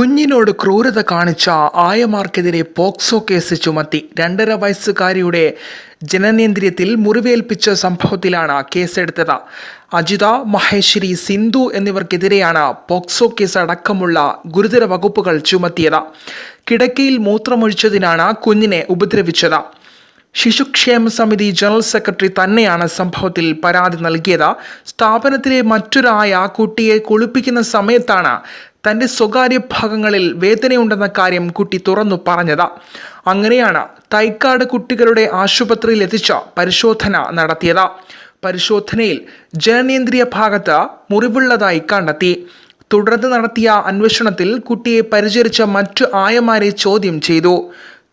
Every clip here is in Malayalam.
കുഞ്ഞിനോട് ക്രൂരത കാണിച്ച ആയമാർക്കെതിരെ പോക്സോ കേസ് ചുമത്തി രണ്ടര വയസ്സുകാരിയുടെ ജനനേന്ദ്രിയത്തിൽ മുറിവേൽപ്പിച്ച സംഭവത്തിലാണ് കേസെടുത്തത്. അജിത മഹേശ്വരി സിന്ധു എന്നിവർക്കെതിരെയാണ് പോക്സോ കേസ് അടക്കമുള്ള ഗുരുതര വകുപ്പുകൾ ചുമത്തിയത്. കിടക്കയിൽ മൂത്രമൊഴിച്ചതിനാണ് കുഞ്ഞിനെ ഉപദ്രവിച്ചത്. ശിശുക്ഷേമ സമിതി ജനറൽ സെക്രട്ടറി തന്നെയാണ് സംഭവത്തിൽ പരാതി നൽകിയത്. സ്ഥാപനത്തിലെ മറ്റൊരായ കുട്ടിയെ കുളിപ്പിക്കുന്ന സമയത്താണ് തന്റെ സ്വകാര്യ ഭാഗങ്ങളിൽ വേദനയുണ്ടെന്ന കാര്യം കുട്ടി തുറന്നു പറഞ്ഞത്. അങ്ങനെയാണ് തൈക്കാട് കുട്ടികളുടെ ആശുപത്രിയിൽ എത്തിച്ച പരിശോധന നടത്തിയത്. പരിശോധനയിൽ ജനനേന്ദ്രിയ ഭാഗത്ത് മുറിവുള്ളതായി കണ്ടെത്തി. തുടർന്ന് നടത്തിയ അന്വേഷണത്തിൽ കുട്ടിയെ പരിചരിച്ച മറ്റു ആയമാരെ ചോദ്യം ചെയ്തു.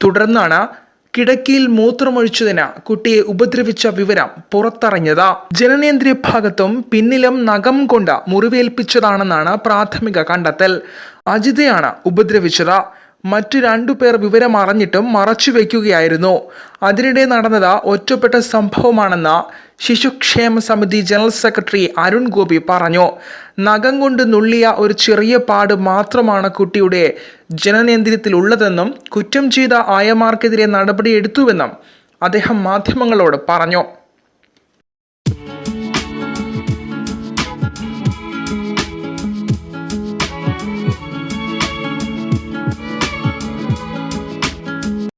തുടർന്നാണ് കിടക്കയിൽ മൂത്രമൊഴിച്ചതിന് കുട്ടിയെ ഉപദ്രവിച്ച വിവരം പുറത്തറിഞ്ഞത്. ജനനേന്ദ്രിയ ഭാഗത്തും പിന്നിലും നഖം കൊണ്ട് മുറിവേൽപ്പിച്ചതാണെന്നാണ് പ്രാഥമിക കണ്ടെത്തൽ. അജിതയാണ് ഉപദ്രവിച്ചത്. മറ്റു രണ്ടു പേർ വിവരം അറിഞ്ഞിട്ടും മറച്ചു വയ്ക്കുകയായിരുന്നു അതിനിടെ നടന്നത് ഒറ്റപ്പെട്ട സംഭവമാണെന്ന് ശിശുക്ഷേമ സമിതി ജനറൽ സെക്രട്ടറി അരുൺ ഗോപി പറഞ്ഞു. നഖം കൊണ്ട് നുള്ളിയ ഒരു ചെറിയ പാട് മാത്രമാണ് കുട്ടിയുടെ ജനനേന്ദ്രിയത്തിലുള്ളതെന്നും കുറ്റം ചെയ്ത ആയമാർക്കെതിരെ നടപടിയെടുത്തുവെന്നും അദ്ദേഹം മാധ്യമങ്ങളോട് പറഞ്ഞു.